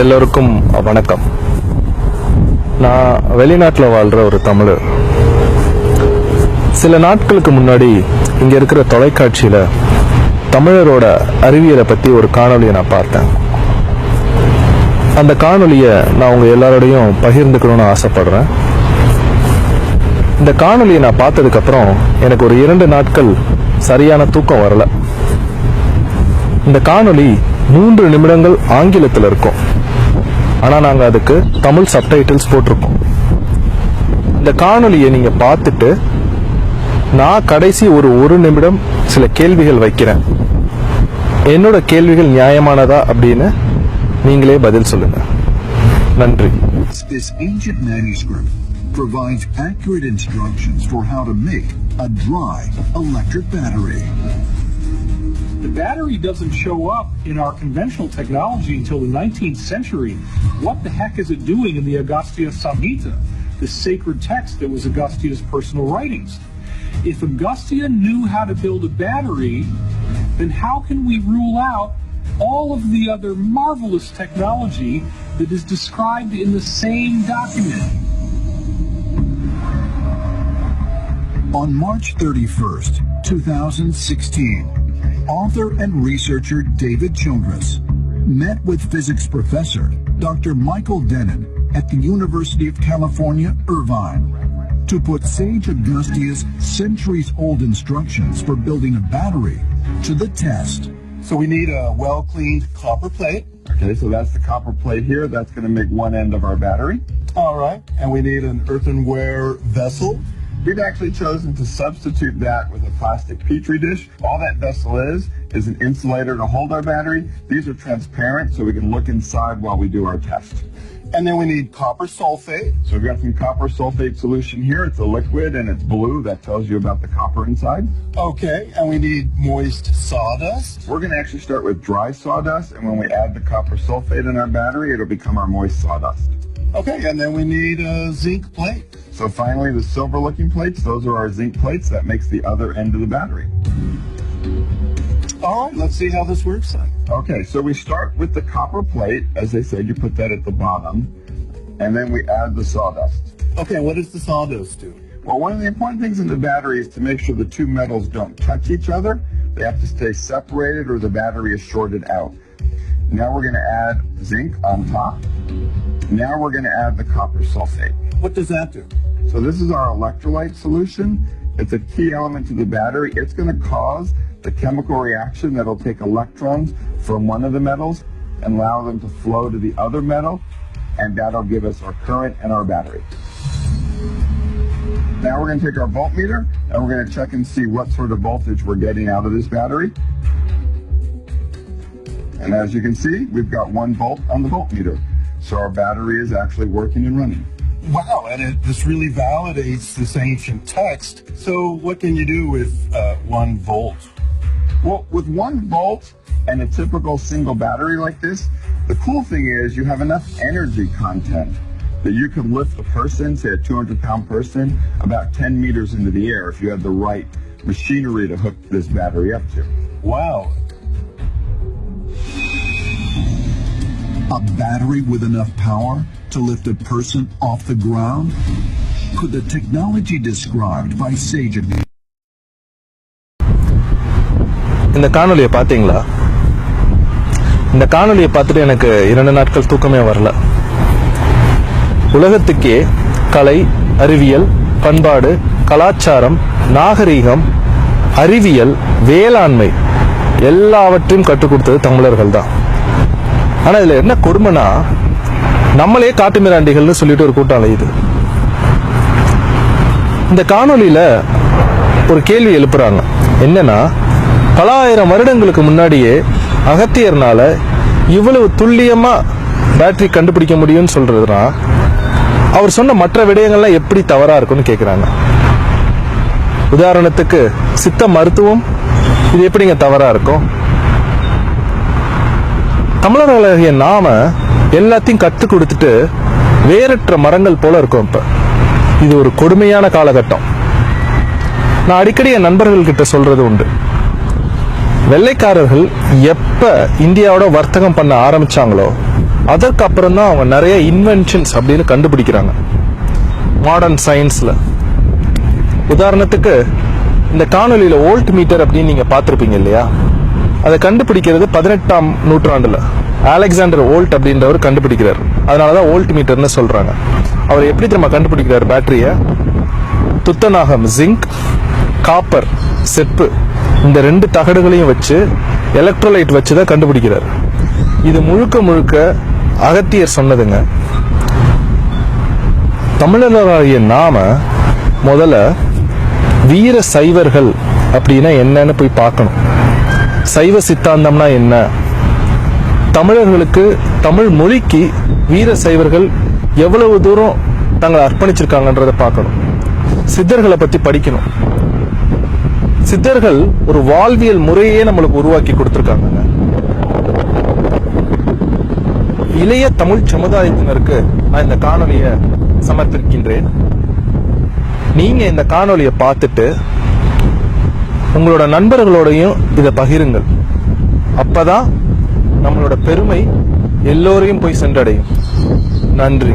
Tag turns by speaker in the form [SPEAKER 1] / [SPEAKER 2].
[SPEAKER 1] எல்லோருக்கும் வணக்கம். நான் வெளிநாட்டில் வாழ்கிற ஒரு தமிழர். சில நாட்களுக்கு முன்னாடி இங்கே இருக்கிற தொலைக்காட்சியில் தமிழரோட அறிவியலை பற்றி ஒரு காணொளியை நான் பார்த்தேன். அந்த காணொலியை நான் உங்கள் எல்லாரோடையும் பகிர்ந்துக்கணும்னு ஆசைப்படுறேன். இந்த காணொலியை நான் பார்த்ததுக்கப்புறம் எனக்கு ஒரு இரண்டு நாட்கள் சரியான தூக்கம் வரல. இந்த காணொலி மூன்று நிமிடங்கள் ஆங்கிலத்தில் இருக்கும். ஆனால் நாங்கள் அதுக்கு தமிழ் சப்டைட்டில்ஸ் போட்டிருக்கோம். இந்த காணொலியை நீங்கள் பார்த்துட்டு நான் கடைசி ஒரு ஒரு நிமிடம் சில கேள்விகள் வைக்கிறேன். என்னோட கேள்விகள் நியாயமானதா அப்படின்னு நீங்களே பதில் சொல்லுங்க. நன்றி.
[SPEAKER 2] This ancient manuscript provides accurate instructions for how to make a dry electric battery.
[SPEAKER 3] The battery doesn't show up in our conventional technology until the 19th century. What the heck is it doing in the Agastya Samhita, the sacred text that was Agastia's personal writings? If Agastya knew how to build a battery, then how can we rule out all of the other marvelous technology that is described in the same document?
[SPEAKER 2] On March 31st, 2016, author and researcher David Childress met with physics professor Dr. Michael Denon at the University of California, Irvine to put Sage Augustia's centuries-old instructions for building a battery to the test.
[SPEAKER 4] So we need a well-cleaned copper plate.
[SPEAKER 5] Okay, so that's the copper plate here. That's going to make one end of our battery.
[SPEAKER 4] All right. And we need an earthenware vessel.
[SPEAKER 5] We've actually chosen to substitute that with a plastic petri dish. All that vessel is, is an insulator to hold our battery. These are transparent so we can look inside while we do our test.
[SPEAKER 4] And then we need copper sulfate.
[SPEAKER 5] So we've got some copper sulfate solution here. It's a liquid and it's blue. That tells you about the copper inside.
[SPEAKER 4] Okay. And we need moist sawdust.
[SPEAKER 5] We're going to actually start with dry sawdust, and when we add the copper sulfate in our battery, it'll become our moist sawdust.
[SPEAKER 4] Okay. And then we need a zinc plate.
[SPEAKER 5] So finally, the silver looking plates, those are our zinc plates. That makes the other end of the battery.
[SPEAKER 4] All right. Let's see how this works then.
[SPEAKER 5] Okay, so we start with the copper plate. As they said, you put that at the bottom, and then we add the sawdust.
[SPEAKER 4] Okay. What does the sawdust do?
[SPEAKER 5] Well, one of the important things in the battery is to make sure the two metals don't touch each other. They have to stay separated or the battery is shorted out. Now we're going to add zinc on top. Now we're going to add the copper sulfate.
[SPEAKER 4] What does that do?
[SPEAKER 5] So this is our electrolyte solution. It's a key element to the battery. It's going to cause the chemical reaction that'll take electrons from one of the metals and allow them to flow to the other metal, and that'll give us our current and our battery. Now we're going to take our voltmeter and we're going to check and see what sort of voltage we're getting out of this battery. And as you can see, we've got one volt on the voltmeter. So our battery is actually working and running.
[SPEAKER 4] Wow. And it, this really validates this ancient text. So what can you do with uh, one volt?
[SPEAKER 5] Well, with one volt and a typical single battery like this, the cool thing is you have enough energy content that you can lift a person, say a 200 pound person, about 10 meters into the air if you had the right machinery to hook this battery up to.
[SPEAKER 4] Wow.
[SPEAKER 2] A battery with enough power to lift a person off the ground? Could the technology described by Sage
[SPEAKER 1] இந்த காணொலியை பார்த்தீங்களா? இந்த காணொலியை பார்த்துட்டு எனக்கு இரண்டு நாட்கள் தூக்கமே வரல. உலகத்துக்கே கலை அறிவியல் பண்பாடு கலாச்சாரம் நாகரீகம் அறிவியல் வேளாண்மை எல்லாவற்றையும் கற்றுக் கொடுத்தது தமிழர்கள் தான் ஆனால் இதில் என்ன கொடுமைனா நம்மளே காட்டு மிராண்டிகள்னு சொல்லிட்டு ஒரு கூட்டம் அலையுது. இந்த காணொலியில் ஒரு கேள்வி எழுப்புறாங்க. என்னன்னா பல ஆயிரம் வருடங்களுக்கு முன்னாடியே அகத்தியர்னால இவ்வளவு துல்லியமாக பேட்டரி கண்டுபிடிக்க முடியும்னு சொல்றதுனா அவர் சொன்ன மற்ற விடயங்கள்லாம் எப்படி தவறாக இருக்கும்னு கேட்குறாங்க உதாரணத்துக்கு சித்த மருத்துவம் இது எப்படிங்க தவறாக இருக்கும்? தமிழர்களாகிய நாம எல்லாத்தையும் கற்றுக் கொடுத்துட்டு வேறற்ற மரங்கள் போல இருக்கும் இப்ப. இது ஒரு கொடுமையான காலகட்டம். நான் அடிக்கடி என் நண்பர்கள் கிட்ட சொல்றது உண்டு. வெள்ளைக்காரர்கள் எப்ப இந்தியாவோட வர்த்தகம் பண்ண ஆரம்பிச்சாங்களோ அதற்கு அப்புறம் தான் அவங்க நிறைய இன்வென்ஷன்ஸ் அப்படின்னு கண்டுபிடிக்கிறாங்க. மாடர்ன் சயின்ஸ்ல உதாரணத்துக்கு இந்த காணொலியில ஓல்ட் மீட்டர் அப்படின்னு நீங்க பார்த்துருப்பீங்க இல்லையா? அதை கண்டுபிடிக்கிறது பதினெட்டாம் நூற்றாண்டுல. அலெக்சாண்டர் ஓல்ட் அப்படின்றவர் கண்டுபிடிக்கிறார். அதனாலதான் ஓல்ட் மீட்டர்னு சொல்றாங்க. அவர் எப்படி திரும்ப கண்டுபிடிக்கிறார் பேட்டரியை? துத்தநாகம் ஜிங்க் காப்பர் செப்பு இந்த ரெண்டு தகடுகளையும் வச்சு எலக்ட்ரோலைட் வச்சு தான் கண்டுபிடிக்கிறார். இது முழுக்க முழுக்க அகத்தியர் சொன்னதுங்க. தமிழராகிய நாம முதல்ல வீர சைவர்கள் அப்படின்னா என்னன்னு போய் பார்க்கணும். சைவ சித்தாந்தம்னா என்ன? தமிழர்களுக்கு தமிழ் மொழிக்கு வீர சைவர்கள் எவ்வளவு தூரம் தங்களை அர்ப்பணிச்சிருக்காங்கன்றத பார்க்கணும். சித்தர்களை பத்தி படிக்கணும். சித்தர்கள் ஒரு வாழ்வியல் முறையே நம்மளுக்கு உருவாக்கி கொடுத்திருக்காங்க இளைய தமிழ் சமுதாயத்தினருக்கு நான் இந்த காணொலியை சமர்ப்பிக்கின்றேன். நீங்க இந்த காணொலியை பார்த்துட்டு உங்களோட நண்பர்களோடையும் இதை பகிருங்கள். அப்பதான் நம்மளோட பெருமை எல்லோரையும் போய் சென்றடையும். நன்றி.